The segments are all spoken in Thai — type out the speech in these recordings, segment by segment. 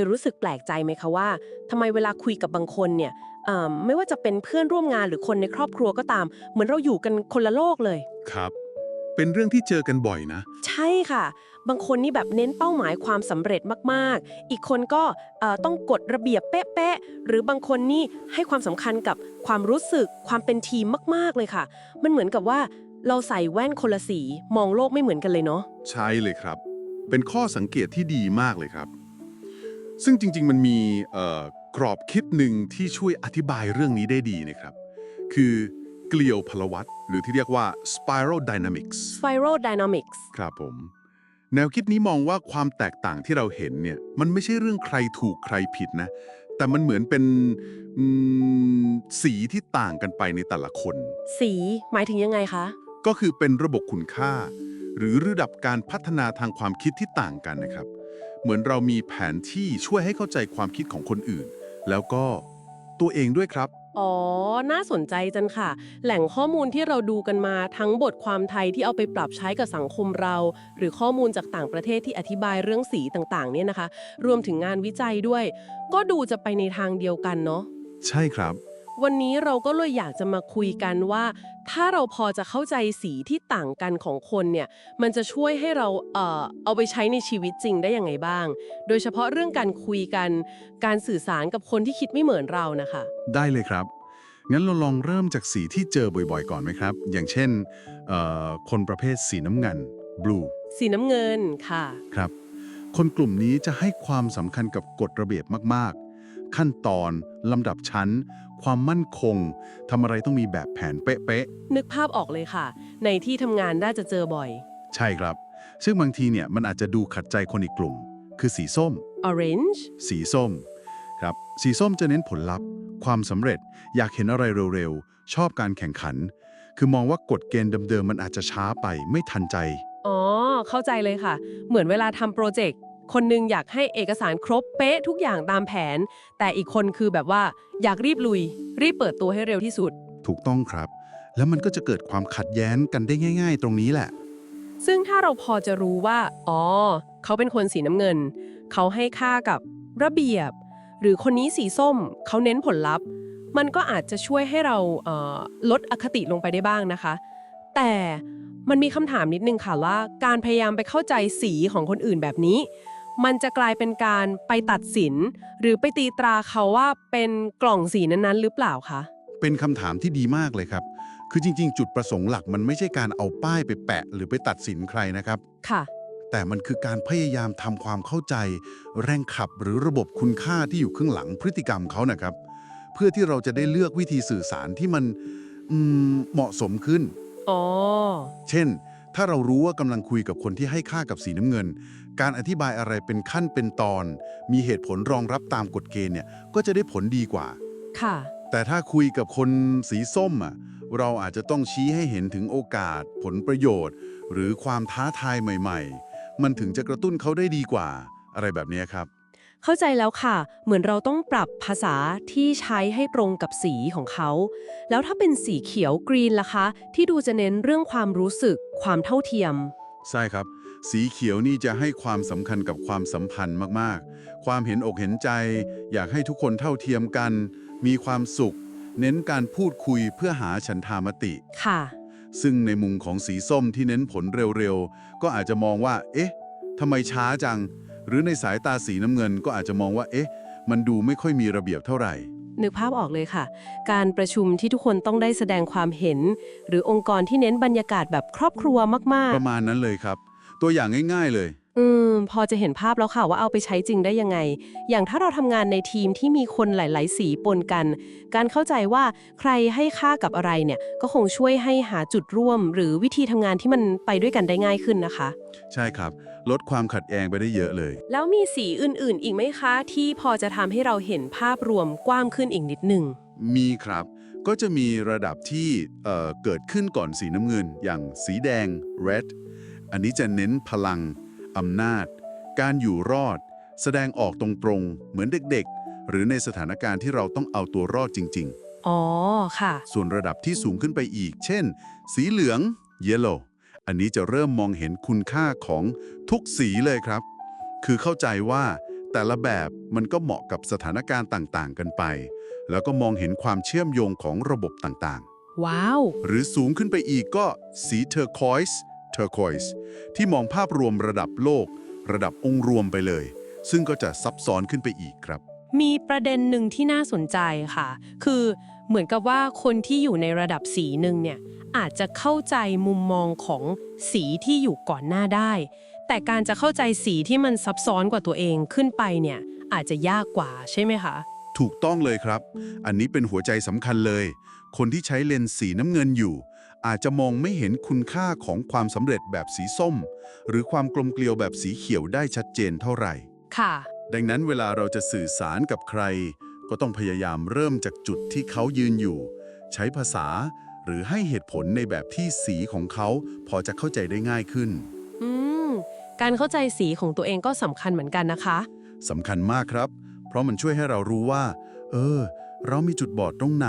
ยรู้สึกแปลกใจไหมคะว่าทำไมเวลาคุยกับบางคนเนี่ยเอ่อไม่ว่าจะเป็นเพื่อนร่วมงานหรือคนในครอบครัวก็ตาม เหมือนเราอยู่กันคนละโลกเลย ครับ เป็นเรื่องที่เจอกันบ่อยนะ ใช่ค่ะ บางคนนี่แบบเน้นเป้าหมายความสำเร็จมากๆ อีกคนก็เอ่อต้องกฎระเบียบเป๊ะๆหรือบางคนนี่ให้ความสำคัญกับความรู้สึกความเป็นทีมมากๆเลยค่ะ มันเหมือนกับว่าเราใส่แว่นคนละสี มองโลกไม่เหมือนกันเลยเนาะใช่เลยครับ เป็นข้อสังเกตที่ดีมากเลยครับ ซึ่งจริง ๆ มันมีเอ่อกรอบคิดหนึ่งที่ช่วยอธิบายเรื่องนี้ได้ดีนะครับ คือเกลียวพลวัตหรือที่เรียกว่า spiral dynamics spiral dynamics ครับผม แนวคิดนี้มองว่าความแตกต่างที่เราเห็นเนี่ย มันไม่ใช่เรื่องใครถูกใครผิดนะ แต่มันเหมือนเป็นอืมสีที่ต่างกันไปในแต่ละคน สีหมายถึงยังไงคะ ก็คือเป็นระบบคุณค่า หรือระดับการพัฒนาทางความคิดที่ต่างกันนะครับ เหมือนเรามีแผนที่ช่วยให้เข้าใจความคิดของคนอื่น แล้วก็ตัวเองด้วยครับ อ๋อ น่าสนใจจังค่ะ แหล่งข้อมูลที่เราดูกันมาทั้งบทความไทยที่เอาไปปรับใช้กับสังคมเรา หรือข้อมูลจากต่างประเทศที่อธิบายเรื่องสีต่างๆ เนี่ยนะคะ รวมถึงงานวิจัยด้วย ก็ดูจะไปในทางเดียวกันเนาะ ใช่ครับ วันนี้เราก็เลยอยากจะมาคุยกันว่า ถ้าเราพอจะเข้าใจสีที่ต่างกันของคนเนี่ยมันจะช่วยให้เราเอ่อเอาไปใช้ในชีวิตจริงได้ยังไงบ้าง โดยเฉพาะเรื่องการคุยกัน การสื่อสารกับคนที่คิดไม่เหมือนเรานะคะ ได้เลยครับ งั้นเราลองเริ่มจากสีที่เจอบ่อยๆ ก่อนไหมครับ อย่างเช่นเอ่อคนประเภทสีน้ำเงิน blue สีน้ำเงินค่ะ ครับ คนกลุ่มนี้จะให้ความสำคัญกับกฎระเบียบมาก ๆ ขั้นตอน ลำดับชั้น ความมั่นคงทำอะไรต้องมีแบบแผนเป๊ะนึกภาพออกเลยค่ะ ในที่ทำงานน่าจะเจอบ่อย ๆ ใช่ครับ ซึ่งบางทีเนี่ยมันอาจจะดูขัดใจคนอีกกลุ่ม คือสีส้ม orange สีส้มครับสีส้มจะเน้นผลลัพธ์ ความสำเร็จอยากเห็นอะไรเร็วๆ ชอบการแข่งขัน คือมองว่ากฎเกณฑ์เดิมๆมันอาจจะช้าไปไม่ทันใจ อ๋อ เข้าใจเลยค่ะ เหมือนเวลาทำโปรเจกต์ คนหนึงอยากให้เอกสารครบเป๊ะทุกอย่างตามแผน แต่อีกคนคือแบบว่าอยากรีบลุย รีบเปิดตัวให้เร็วที่สุด ถูกต้องครับ แล้วมันก็จะเกิดความขัดแย้งกันได้ง่าย ๆ ตรงนี้แหละ ซึ่งถ้าเราพอจะรู้ว่า อ๋อ เขาเป็นคนสีน้ำเงิน เขาให้ค่ากับระเบียบ หรือคนนี้สีส้ม เขาเน้นผลลัพธ์ มันก็อาจจะช่วยให้เราเอ่อลดอคติลงไปได้บ้างนะคะ แต่มันมีคำถามนิดนึงค่ะว่า การพยายามไปเข้าใจสีของคนอื่นแบบนี้ มันจะกลายเป็นการไปตัดสิน หรือไปตีตราเขาว่าเป็นกล่องสีนั้นๆ หรือเปล่าคะ เป็นคำถามที่ดีมากเลยครับ คือจริง ๆ จุดประสงค์หลักมันไม่ใช่การเอาป้ายไปแปะ หรือไปตัดสินใครนะครับ ค่ะ แต่มันคือการพยายามทำความเข้าใจ แรงขับหรือระบบคุณค่าที่อยู่ข้างหลังพฤติกรรมเขานะครับ เพื่อที่เราจะได้เลือกวิธีสื่อสารที่มันอืมเหมาะสมขึ้น อ๋อ เช่น ถ้าเรารู้ว่ากำลังคุยกับคนที่ให้ค่ากับสีน้ำเงิน การอธิบายอะไรเป็นขั้นเป็นตอน มีเหตุผลรองรับตามกฎเกณฑ์เนี่ยก็จะได้ผลดีกว่า ค่ะ แต่ถ้าคุยกับคนสีส้มอะเราอาจจะต้องชี้ให้เห็นถึงโอกาส ผลประโยชน์ หรือความท้าทายใหม่ ๆ มันถึงจะกระตุ้นเขาได้ดีกว่า อะไรแบบนี้ครับ เข้าใจแล้วค่ะ เหมือนเราต้องปรับภาษาที่ใช้ให้ตรงกับสีของเขา แล้วถ้าเป็นสีเขียวกรีนล่ะคะ ที่ดูจะเน้นเรื่องความรู้สึก ความเท่าเทียม ใช่ครับ สีเขียวนี่จะให้ความสำคัญกับความสัมพันธ์มากๆ ความเห็นอกเห็นใจ อยากให้ทุกคนเท่าเทียมกัน มีความสุข เน้นการพูดคุยเพื่อหาฉันทามติ ค่ะ ซึ่งในมุมของสีส้มที่เน้นผลเร็วๆ ก็อาจจะมองว่า เอ๊ะทำไมช้าจัง หรือในสายตาสีน้ำเงินก็อาจจะมองว่า เอ๊ะ มันดูไม่ค่อยมีระเบียบเท่าไหร่ นึกภาพออกเลยค่ะ การประชุมที่ทุกคนต้องได้แสดงความเห็น หรือองค์กรที่เน้นบรรยากาศแบบครอบครัวมาก ประมาณนั้นเลยครับ ตัวอย่างง่าย ๆเลยๆอืม พอจะเห็นภาพแล้วค่ะว่าเอาไปใช้จริงได้ยังไง อย่างถ้าเราทำงานในทีมที่มีคนหลาย ๆ สีปนกัน การเข้าใจว่าใครให้ค่ากับอะไรเนี่ย ก็คงช่วยให้หาจุดร่วม หรือวิธีทำงานที่มันไปด้วยกันได้ง่ายขึ้นนะคะ ใช่ครับ ลดความขัดแย้งไปได้เยอะเลย แล้วมีสีอื่นๆ อีกไหมคะ ที่พอจะทำให้เราเห็นภาพรวมกว้างขึ้นอีกนิดหนึ่ง มีครับ ก็จะมีระดับที่เอ่อเกิดขึ้นก่อนสีน้ำเงิน อย่างสีแดง red อันนี้จะเน้นพลังอำนาจ การอยู่รอด แสดงออกตรงๆ เหมือนเด็กๆ หรือในสถานการณ์ที่เราต้องเอาตัวรอดจริงอ๋อค่ะๆส่วนระดับที่สูงขึ้นไปอีก เช่น สีเหลือง yellow อันนี้จะเริ่มมองเห็นคุณค่าของทุกสีเลยครับ คือเข้าใจว่าแต่ละแบบมันก็เหมาะกับสถานการณ์ต่างๆ กันไป แล้วก็มองเห็นความเชื่อมโยงของระบบต่างว้าวๆหรือสูงขึ้นไปอีกก็สีเทอร์คอยส์เทอร์คอยส์ที่มองภาพรวมระดับโลก ระดับองค์รวมไปเลย ซึ่งก็จะซับซ้อนขึ้นไปอีกครับ มีประเด็นหนึ่งที่น่าสนใจค่ะ คือเหมือนกับว่าคนที่อยู่ในระดับสีหนึ่งเนี่ย อาจจะเข้าใจมุมมองของสีที่อยู่ก่อนหน้าได้ แต่การจะเข้าใจสีที่มันซับซ้อนกว่าตัวเองขึ้นไปเนี่ยอาจจะยากกว่าใช่ไหมคะ ถูกต้องเลยครับ อันนี้เป็นหัวใจสำคัญเลย คนที่ใช้เลนส์สีน้ำเงินอยู่ อาจจะมองไม่เห็นคุณค่าของความสำเร็จแบบสีส้ม หรือความกลมเกลียวแบบสีเขียวได้ชัดเจนเท่าไหร่ ค่ะ ดังนั้นเวลาเราจะสื่อสารกับใคร ก็ต้องพยายามเริ่มจากจุดที่เขายืนอยู่ ใช้ภาษา หรือให้เหตุผลในแบบที่สีของเขา พอจะเข้าใจได้ง่ายขึ้น อืม การเข้าใจสีของตัวเองก็สำคัญเหมือนกันนะคะสำคัญมากครับ เพราะมันช่วยให้เรารู้ว่า เออ เรามีจุดบอดตรงไหน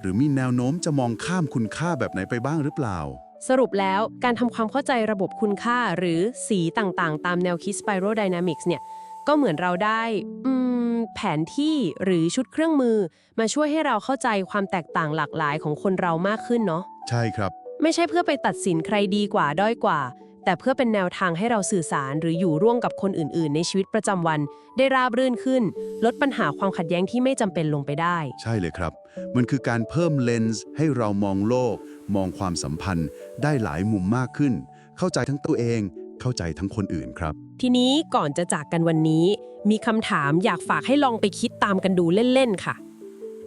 หรือมีแนวโน้มจะมองข้ามคุณค่าแบบไหนไปบ้างหรือเปล่า สรุปแล้วการทำความเข้าใจระบบคุณค่าหรือสีต่างๆ ตามแนวคิด Spiral Dynamics เนี่ย ก็เหมือนเราได้อืมแผนที่หรือชุดเครื่องมือ มาช่วยให้เราเข้าใจความแตกต่างหลากหลายของคนเรามากขึ้นเนาะใช่ครับ ไม่ใช่เพื่อไปตัดสินใครดีกว่าด้อยกว่า แต่เพื่อเป็นแนวทางให้เราสื่อสารหรืออยู่ร่วมกับคนอื่น ๆ ในชีวิตประจำวัน ได้ราบรื่นขึ้น ลดปัญหาความขัดแย้งที่ไม่จำเป็นลงไปได้ ใช่เลยครับ มันคือการเพิ่มเลนส์ให้เรามองโลก มองความสัมพันธ์ ได้หลายมุมมากขึ้น เข้าใจทั้งตัวเอง เข้าใจทั้งคนอื่นครับ ทีนี้ก่อนจะจากกันวันนี้ มีคำถามอยากฝากให้ลองไปคิดตามกันดูเล่นๆค่ะ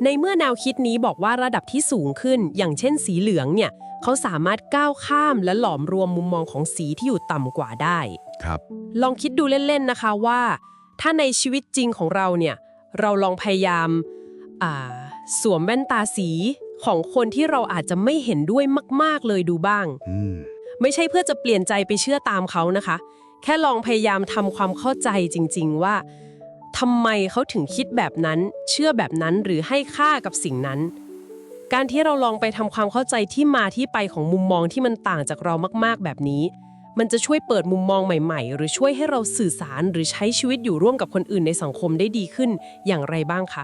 ในเมื่อแนวคิดนี้บอกว่าระดับที่สูงขึ้น อย่างเช่นสีเหลืองเนี่ยเขาสามารถก้าวข้ามและหลอมรวมมุมมองของสีที่อยู่ต่ำกว่าได้ครับ ลองคิดดูเล่นๆนะคะว่า ถ้าในชีวิตจริงของเราเนี่ยเราลองพยายามอ่าสวมแว่นตาสีของคนที่เราอาจจะไม่เห็นด้วยมาก ๆ เลยดูบ้างอืม ไม่ใช่เพื่อจะเปลี่ยนใจไปเชื่อตามเขานะคะ แค่ลองพยายามทำความเข้าใจจริง ๆ ว่าทำไมเขาถึงคิดแบบนั้น เชื่อแบบนั้นหรือให้ค่ากับสิ่งนั้น การที่เราลองไปทำความเข้าใจที่มาที่ไปของมุมมองที่มันต่างจากเรามากๆ แบบนี้ มันจะช่วยเปิดมุมมองใหม่ ๆ หรือช่วยให้เราสื่อสารหรือใช้ชีวิตอยู่ร่วมกับคนอื่นในสังคมได้ดีขึ้นอย่างไรบ้างคะ